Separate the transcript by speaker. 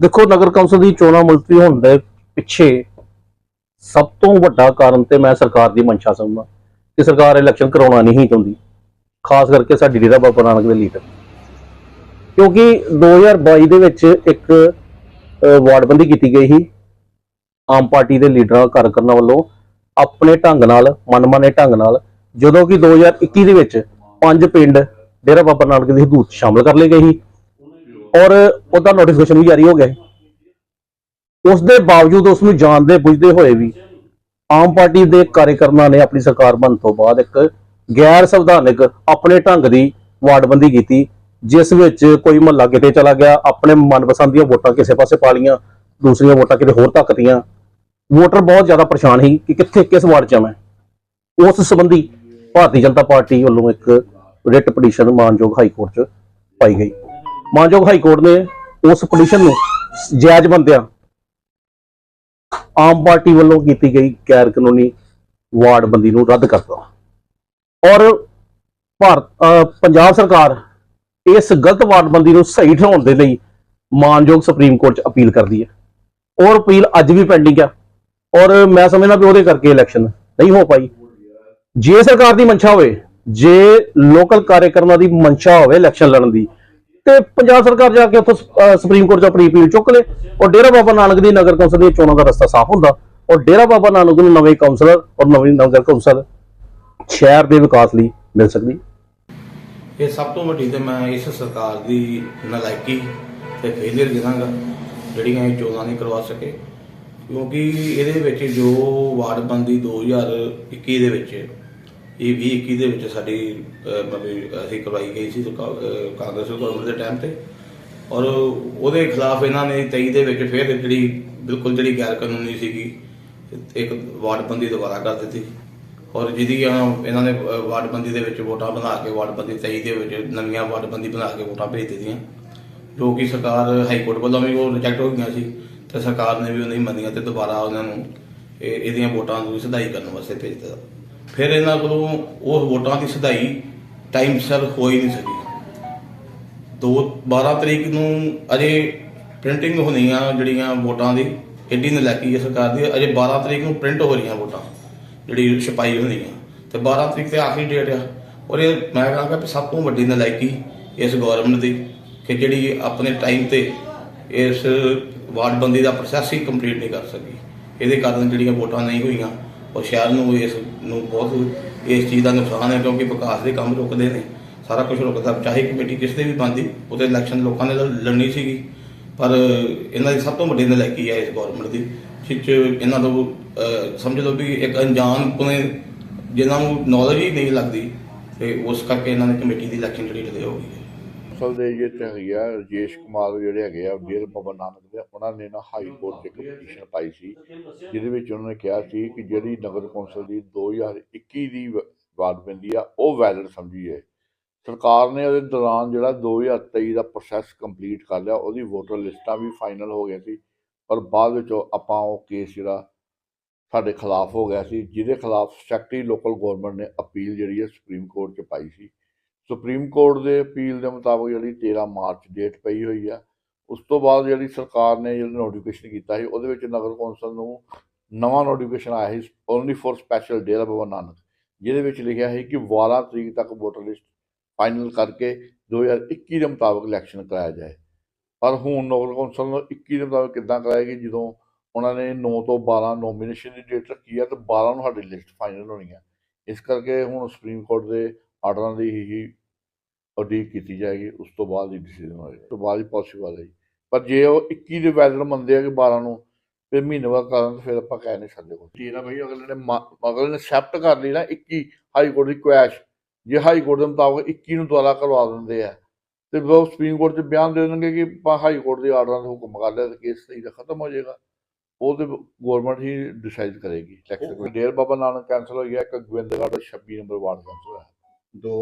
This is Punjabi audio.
Speaker 1: ਦੇਖੋ, ਨਗਰ ਕੌਂਸਲ ਦੀ ਚੋਣਾਂ ਮੁਲਤਵੀ ਹੋਣ ਦੇ ਪਿੱਛੇ ਸਭ ਤੋਂ ਵੱਡਾ ਕਾਰਨ ਤੇ ਮੈਂ ਸਰਕਾਰ ਦੀ ਮਨਸ਼ਾ ਸਮਝਦਾ ਕਿ ਸਰਕਾਰ ਇਲੈਕਸ਼ਨ ਕਰਾਉਣਾ ਨਹੀਂ ਚਾਹੁੰਦੀ, ਖਾਸ ਕਰਕੇ ਸਾਡੀ ਡੇਰਾ ਬਾਬਾ ਨਾਨਕ ਦੇ ਲੀਡਰ ਕਿਉਂਕਿ 2022 ਦੇ ਵਿੱਚ ਇੱਕ ਵਾਰਡਬੰਦੀ ਕੀਤੀ ਗਈ ਸੀ, ਆਮ ਪਾਰਟੀ ਦੇ ਲੀਡਰਾਂ ਕਾਰਕਰਨਾਂ ਵੱਲੋਂ, ਆਪਣੇ ਢੰਗ ਨਾਲ, ਮਨਮਾਨੇ ਢੰਗ ਨਾਲ, ਜਦੋਂ ਕਿ 2021 ਦੇ ਵਿੱਚ ਪੰਜ ਪਿੰਡ ਡੇਰਾ ਬਾਬਾ ਨਾਨਕ ਦੀ ਹਦੂਦ 'ਚ ਸ਼ਾਮਲ ਕਰ ਲਏ ਗਏ ਸੀ। ਔਰ ਉਹਦਾ ਨੋਟੀਫਿਕੇਸ਼ਨ ਵੀ ਜਾਰੀ ਹੋ ਗਿਆ ਹੈ। ਉਸ ਦੇ ਬਾਵਜੂਦ ਉਸ ਨੂੰ ਜਾਣਦੇ ਬੁੱਝਦੇ ਹੋਏ ਵੀ ਆਮ ਪਾਰਟੀ ਦੇ ਕਾਰਜਕਰਤਾਂ ਨੇ ਆਪਣੀ ਸਰਕਾਰ ਬਣਨ ਤੋਂ ਬਾਅਦ ਇੱਕ ਗੈਰ ਸੰਵਿਧਾਨਕ ਆਪਣੇ ਢੰਗ ਦੀ ਵਾਰਡਬੰਦੀ ਕੀਤੀ, ਜਿਸ ਵਿੱਚ ਕੋਈ ਮਹੱਲਾ ਕਿਤੇ ਚਲਾ ਗਿਆ, ਆਪਣੇ ਮਨਪਸੰਦ ਦੀਆਂ ਵੋਟਾਂ ਕਿਸੇ ਪਾਸੇ ਪਾ ਲਈਆਂ, ਦੂਸਰੀਆਂ ਵੋਟਾਂ ਕਿਤੇ ਹੋਰ ਧੱਕਤੀਆਂ ਵੋਟਰ ਬਹੁਤ ਜ਼ਿਆਦਾ ਪਰੇਸ਼ਾਨ ਸੀ ਕਿ ਕਿੱਥੇ, ਕਿਸ ਵਾਰਡ 'ਚ ਆ ਮੈਂ? ਉਸ ਸੰਬੰਧੀ ਭਾਰਤੀ ਜਨਤਾ ਪਾਰਟੀ ਵੱਲੋਂ ਇੱਕ ਰਿਟ ਪਟੀਸ਼ਨ ਮਾਨਯੋਗ ਹਾਈ ਕੋਰਟ 'ਚ ਪਾਈ ਗਈ। ਮਾਨਯੋਗ ਹਾਈ ਕੋਰਟ ਨੇ ਉਸ ਪਟੀਸ਼ਨ ਨੂੰ ਜਾਇਜ਼ ਬੰਦਿਆਂ ਆਮ ਪਾਰਟੀ ਵੱਲੋਂ ਕੀਤੀ ਗਈ ਗੈਰ ਕਾਨੂੰਨੀ ਵਾਰਡਬੰਦੀ ਨੂੰ ਰੱਦ ਕਰਤਾ ਔਰ ਭਾਰਤ ਪੰਜਾਬ ਸਰਕਾਰ ਇਸ ਗਲਤ ਵਾਰਡਬੰਦੀ ਨੂੰ ਸਹੀ ਠਹਿਰਾਉਣ ਦੇ ਲਈ ਮਾਨਯੋਗ ਸੁਪਰੀਮ ਕੋਰਟ 'ਚ ਅਪੀਲ ਕਰਦੀ ਹੈ। ਔਰ ਅਪੀਲ ਅੱਜ ਵੀ ਪੈਂਡਿੰਗ ਆ। ਔਰ ਮੈਂ ਸਮਝਦਾ ਵੀ ਉਹਦੇ ਕਰਕੇ ਇਲੈਕਸ਼ਨ ਨਹੀਂ ਹੋ ਪਾਈ। ਜੇ ਸਰਕਾਰ ਦੀ ਮਨਸ਼ਾ ਹੋਵੇ, ਜੇ ਲੋਕਲ ਕਾਰਜਕਰਤਾਂ ਦੀ ਮਨਸ਼ਾ ਹੋਵੇ ਇਲੈਕਸ਼ਨ ਲੜਨ ਦੀ ਤੇ ਪੰਜਾਬ ਸਰਕਾਰ ਜਾ ਕੇ ਉੱਥੋਂ ਸੁਪਰੀਮ ਕੋਰਟ 'ਚ ਆਪਣੀ ਅਪੀਲ ਚੁੱਕ ਲੇ ਔਰ ਡੇਰਾ ਬਾਬਾ ਨਾਨਕ ਦੀ ਨਗਰ ਕੌਂਸਲ ਦੀਆਂ ਚੋਣਾਂ ਦਾ ਰਸਤਾ ਸਾਫ਼ ਹੁੰਦਾ ਔਰ ਡੇਰਾ ਬਾਬਾ ਨਾਨਕ ਨੂੰ ਨਵੇਂ ਕਾਉਂਸਲਰ ਔਰ ਨਵੀਂ ਨਗਰ ਕੌਂਸਲ ਸ਼ਹਿਰ ਦੇ ਵਿਕਾਸ ਲਈ ਮਿਲ ਸਕਦੀ
Speaker 2: ਇਹ ਸਭ ਤੋਂ ਵੱਡੀ ਤੇ ਮੈਂ ਇਸ ਸਰਕਾਰ ਦੀ ਨਲਾਇਕੀ ਤੇ ਫੇਲਿਅਰ ਗਿਣਾਂਗਾ, ਜਿਹੜੀਆਂ ਇਹ ਚੋਣਾਂ ਨਹੀਂ ਕਰਵਾ ਸਕੇ। ਕਿਉਂਕਿ ਇਹਦੇ ਵਿੱਚ ਜੋ ਵਾਰਡ ਵਾਰਡਬੰਦੀ 2021 ਦੇ ਵਿੱਚ ਇਹ 2021 ਦੇ ਵਿੱਚ ਸਾਡੀ ਮਤਲਬ ਅਸੀਂ ਕਰਵਾਈ ਗਈ ਸੀ ਸਰਕਾਰ- ਕਾਂਗਰਸ ਗਵਰਨਮੈਂਟ ਦੇ ਟਾਈਮ ਤੇ। ਔਰ ਉਹਦੇ ਖਿਲਾਫ ਇਹਨਾਂ ਨੇ 23 ਦੇ ਵਿੱਚ ਫਿਰ ਜਿਹੜੀ, ਬਿਲਕੁਲ ਜਿਹੜੀ ਗੈਰ ਕਾਨੂੰਨੀ ਸੀਗੀ, ਇੱਕ ਵਾਰਡਬੰਦੀ ਦੁਬਾਰਾ ਕਰ ਦਿੱਤੀ। ਔਰ ਜਿਹਦੀ ਇਹਨਾਂ ਨੇ ਵਾਰਡਬੰਦੀ ਦੇ ਵਿੱਚ ਵੋਟਾਂ ਬਣਾ ਕੇ, ਵਾਰਡਬੰਦੀ 23 ਦੇ ਵਿੱਚ ਨਵੀਆਂ ਵਾਰਡਬੰਦੀ ਬਣਾ ਕੇ ਵੋਟਾਂ ਭੇਜ ਦਿੱਤੀਆਂ। ਜੋ ਕਿ ਸਰਕਾਰ ਹਾਈ ਕੋਰਟ ਵੱਲੋਂ ਵੀ ਉਹ ਰਿਜੈਕਟ ਹੋ ਗਈਆਂ ਸੀ ਤੇ ਸਰਕਾਰ ਨੇ ਵੀ ਉਹ ਨਹੀਂ ਮੰਨੀਆਂ ਤੇ ਦੁਬਾਰਾ ਉਹਨਾਂ ਨੂੰ ਇਹ- ਇਹਦੀਆਂ ਵੋਟਾਂ ਨੂੰ ਸੁਧਾਈ ਕਰਨ ਵਾਸਤੇ ਭੇਜ ਦਿੱਤਾ। ਫਿਰ ਇਹਨਾਂ ਕੋਲੋਂ ਉਹ ਵੋਟਾਂ ਦੀ ਸਦਾਈ ਟਾਈਮ ਸਿਰ ਹੋ ਹੀ ਨਹੀਂ ਸਕੀ। ਦੋ 12 ਤਰੀਕ ਨੂੰ ਅਜੇ ਪ੍ਰਿੰਟਿੰਗ ਹੋਣੀ ਆ ਜਿਹੜੀਆਂ ਵੋਟਾਂ ਦੀ ਐਡੀ ਨਲਾਇਕੀ ਹੈ ਸਰਕਾਰ ਦੀ, ਅਜੇ 12 ਤਰੀਕ ਨੂੰ ਪ੍ਰਿੰਟ ਹੋ ਰਹੀਆਂ ਵੋਟਾਂ, ਜਿਹੜੀ ਛਪਾਈ ਹੋਣੀ ਆ ਤੇ 12 ਤਰੀਕ ਤੇ ਆਖਰੀ ਡੇਟ ਆ। ਔਰ ਇਹ ਮੈਂ ਕਹਾਂਗਾ ਕਿ ਸਭ ਤੋਂ ਵੱਡੀ ਨਲਾਇਕੀ ਇਸ ਗਵਰਨਮੈਂਟ ਦੀ ਕਿ ਜਿਹੜੀ ਆਪਣੇ ਟਾਈਮ ਤੇ ਇਸ ਵਾਰਡਬੰਦੀ ਦਾ ਪ੍ਰੋਸੈਸ ਹੀ ਕੰਪਲੀਟ ਨਹੀਂ ਕਰ ਸਕੀ। ਇਹਦੇ ਕਾਰਨ ਜਿਹੜੀਆਂ ਵੋਟਾਂ ਨਹੀਂ ਹੋਈਆਂ ਔਰ ਸ਼ਹਿਰ ਨੂੰ ਇਸ ਨੂੰ ਬਹੁਤ ਇਸ ਚੀਜ਼ ਦਾ ਨੁਕਸਾਨ ਹੈ ਕਿਉਂਕਿ ਵਿਕਾਸ ਦੇ ਕੰਮ ਰੁਕਦੇ ਨੇ। ਸਾਰਾ ਕੁਝ ਰੁਕਦਾ, ਚਾਹੇ ਕਮੇਟੀ ਕਿਸ ਦੇ ਵੀ ਬੰਦੀ ਉਹਦੇ ਇਲੈਕਸ਼ਨ ਲੋਕਾਂ ਨੇ ਲੜ- ਲੜਨੀ ਸੀਗੀ। ਪਰ ਇਹਨਾਂ ਦੀ ਸਭ ਤੋਂ ਵੱਡੀ ਨਲਾਇਕੀ ਹੈ ਇਸ ਗਵਰਨਮੈਂਟ ਦੀ, ਜਿਸ ਇਹਨਾਂ ਤੋਂ ਸਮਝ ਲਓ ਵੀ ਇੱਕ ਅਣਜਾਣ ਕੋਨੇ ਜਿਹਨਾਂ ਨੂੰ ਨੌਲੇਜ ਹੀ ਨਹੀਂ ਲੱਗਦੀ, ਤੇ ਉਸ ਕਰਕੇ ਇਹਨਾਂ ਨੇ ਕਮੇਟੀ ਦੀ ਇਲੈਕਸ਼ਨ ਜਿਹੜੀ ਡਿਲੇ ਹੋ ਗਈ ਹੈ।
Speaker 3: ਕੌਂਸਲ ਦੇ ਜੇ ਤੇ ਹੈਗੇ ਆ, ਰਜੇਸ਼ ਕੁਮਾਰ ਜਿਹੜੇ ਹੈਗੇ ਆ ਡੇਰ ਬਾਬਾ ਨਾਨਕ ਦੇ, ਉਹਨਾਂ ਨੇ ਨਾ ਹਾਈ ਕੋਰਟ 'ਚ ਇੱਕ ਪਟੀਸ਼ਨ ਪਾਈ ਸੀ, ਜਿਹਦੇ ਵਿੱਚ ਉਹਨਾਂ ਨੇ ਕਿਹਾ ਸੀ ਕਿ ਜਿਹੜੀ ਨਗਰ ਕੌਂਸਲ ਦੀ 2021 ਦੀ ਵ- ਪੈਂਦੀ ਆ, ਉਹ ਵੈਲਿਡ ਸਮਝੀ ਹੈ ਸਰਕਾਰ ਨੇ ਉਹਦੇ ਦੌਰਾਨ ਜਿਹੜਾ 2023 ਦਾ ਪ੍ਰੋਸੈਸ ਕੰਪਲੀਟ ਕਰ ਲਿਆ, ਉਹਦੀ ਵੋਟਰ ਲਿਸਟਾਂ ਵੀ ਫਾਈਨਲ ਹੋ ਗਈਆਂ ਸੀ, ਪਰ ਬਾਅਦ ਵਿੱਚ ਉਹ- ਆਪਾਂ ਉਹ ਕੇਸ ਜਿਹੜਾ ਸਾਡੇ ਖਿਲਾਫ ਹੋ ਗਿਆ ਸੀ, ਜਿਹਦੇ ਖਿਲਾਫ ਸੈਕਟਰੀ ਲੋਕਲ ਗਵਰਨਮੈਂਟ ਨੇ ਅਪੀਲ ਜਿਹੜੀ ਹੈ ਸੁਪਰੀਮ ਕੋਰਟ 'ਚ ਪਾਈ ਸੀ। ਸੁਪਰੀਮ ਕੋਰਟ ਦੇ ਅਪੀਲ ਦੇ ਮੁਤਾਬਕ ਜਿਹੜੀ 13 ਮਾਰਚ ਡੇਟ ਪਈ ਹੋਈ ਆ, ਉਸ ਤੋਂ ਬਾਅਦ ਜਿਹੜੀ ਸਰਕਾਰ ਨੇ ਜਿਹੜਾ ਨੋਟੀਫਿਕੇਸ਼ਨ ਕੀਤਾ ਸੀ, ਉਹਦੇ ਵਿੱਚ ਨਗਰ ਕੌਂਸਲ ਨੂੰ ਨਵਾਂ ਨੋਟੀਫਿਕੇਸ਼ਨ ਆਇਆ ਸੀ only for special Dera Baba Nanak, ਜਿਹਦੇ ਵਿੱਚ ਲਿਖਿਆ ਹੈ ਕਿ 12 ਤਰੀਕ ਤੱਕ ਵੋਟਰ ਲਿਸਟ ਫਾਈਨਲ ਕਰਕੇ 2021 ਦੇ ਮੁਤਾਬਕ ਇਲੈਕਸ਼ਨ ਕਰਾਇਆ ਜਾਏ। ਪਰ ਹੁਣ ਨਗਰ ਕੌਂਸਲ ਨੂੰ 21 ਦੇ ਮੁਤਾਬਕ ਕਿੱਦਾਂ ਕਰਾਏਗੀ, ਜਦੋਂ ਉਹਨਾਂ ਨੇ 9 ਤੋਂ 12 ਨੋਮੀਨੇਸ਼ਨ ਦੀ ਡੇਟ ਰੱਖੀ ਹੈ ਤੇ 12 ਨੂੰ ਸਾਡੀ ਲਿਸਟ ਫਾਈਨਲ ਹੋਣੀ ਹੈ ਇਸ ਕਰਕੇ ਹੁਣ ਸੁਪਰੀਮ ਕੋਰਟ ਦੇ ਆਰਡਰਾਂ ਦੀ ਹੀ ਉਡੀਕ ਕੀਤੀ ਜਾਏਗੀ ਉਸ ਤੋਂ ਬਾਅਦ ਹੀ ਡਿਸੀਜਨ ਹੋਏਗਾ ਉਸ ਤੋਂ ਬਾਅਦ ਹੀ ਪੋਸੀਬਲ ਹੈ ਜੀ। ਪਰ ਜੇ ਉਹ 21 ਦੇ ਵੈਲਿਡ ਮੰਨਦੇ ਆ ਕਿ 12 ਨੂੰ ਫਿਰ ਮਹੀਨੇ ਬਾਅਦ ਕਰਨ ਤਾਂ ਫਿਰ ਆਪਾਂ ਕਹਿ ਨਹੀਂ ਸਕਦੇ ਕੋਈ ਤੇਰਾ ਭਾਈ ਅਗਲੇ ਨੇ ਅਗਲੇ ਨੇ ਐਕਸੈਪਟ ਕਰ ਲਈ ਨਾ 21 ਹਾਈ ਕੋਰਟ ਦੀ ਕੁਐਸ਼ ਜੇ ਹਾਈ ਕੋਰਟ ਦੇ ਮੁਤਾਬਕ 21 ਨੂੰ ਦੁਬਾਰਾ ਕਰਵਾ ਦਿੰਦੇ ਆ ਤੇ ਉਹ ਸੁਪਰੀਮ ਕੋਰਟ 'ਚ ਬਿਆਨ ਦੇ ਦੇਣਗੇ ਕਿ ਆਪਾਂ ਹਾਈ ਕੋਰਟ ਦੇ ਆਰਡਰਾਂ ਦਾ ਹੁਕਮ ਕਰ ਲਿਆ ਤੇ ਕੇਸ ਸਹੀ ਦਾ ਖਤਮ ਹੋ ਜਾਏਗਾ। ਉਹ ਤੇ ਗਵਰਨਮੈਂਟ ਹੀ ਡਿਸਾਈਡ ਕਰੇਗੀ। ਇਲੈਕਸ਼ਨ ਡੇਰ ਬਾਬਾ ਨਾਨਕ ਕੈਂਸਲ ਹੋ ਗਿਆ ਇੱਕ ਗੋਬਿੰਦਗੜ੍ਹ ਦਾ 26 ਨੰਬਰ ਵਾਰਡ ਕੈਂਸਲ ਹੋਇਆ।
Speaker 4: ਦੋ